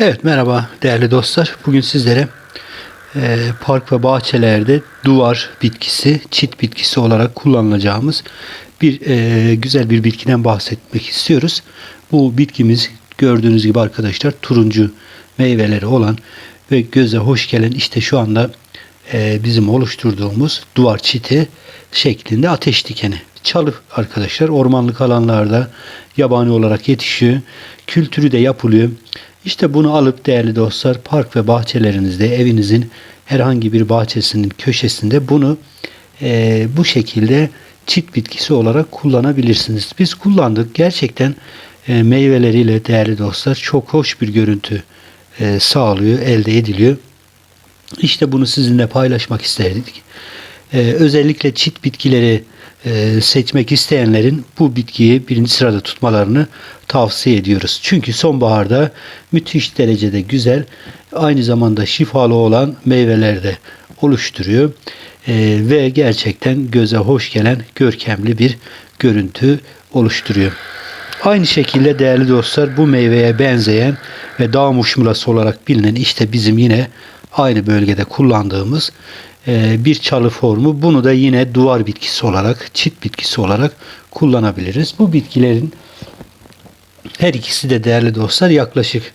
Evet merhaba değerli dostlar. Bugün sizlere e, park ve bahçelerde duvar bitkisi, çit bitkisi olarak kullanılacağımız bir e, güzel bir bitkiden bahsetmek istiyoruz. Bu bitkimiz gördüğünüz gibi arkadaşlar turuncu meyveleri olan ve göze hoş gelen işte şu anda e, bizim oluşturduğumuz duvar çiti şeklinde ateş dikeni. Çalı arkadaşlar ormanlık alanlarda yabani olarak yetişiyor. Kültürü de yapılıyor. İşte bunu alıp değerli dostlar park ve bahçelerinizde evinizin herhangi bir bahçesinin köşesinde bunu e, bu şekilde çit bitkisi olarak kullanabilirsiniz. Biz kullandık. Gerçekten e, meyveleriyle değerli dostlar çok hoş bir görüntü e, sağlıyor, elde ediliyor. İşte bunu sizinle paylaşmak isterdik. Ee, özellikle çit bitkileri e, seçmek isteyenlerin bu bitkiyi birinci sırada tutmalarını tavsiye ediyoruz. Çünkü sonbaharda müthiş derecede güzel, aynı zamanda şifalı olan meyveler de oluşturuyor. Ee, ve gerçekten göze hoş gelen görkemli bir görüntü oluşturuyor. Aynı şekilde değerli dostlar bu meyveye benzeyen ve dağ muşmulası olarak bilinen işte bizim yine aynı bölgede kullandığımız e, bir çalı formu. Bunu da yine duvar bitkisi olarak, çit bitkisi olarak kullanabiliriz. Bu bitkilerin her ikisi de değerli dostlar yaklaşık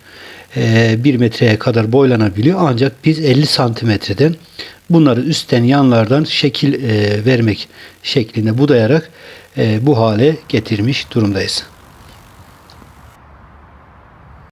e, 1 metreye kadar boylanabiliyor. Ancak biz 50 santimetreden bunları üstten yanlardan şekil e, vermek şeklinde budayarak e, bu hale getirmiş durumdayız.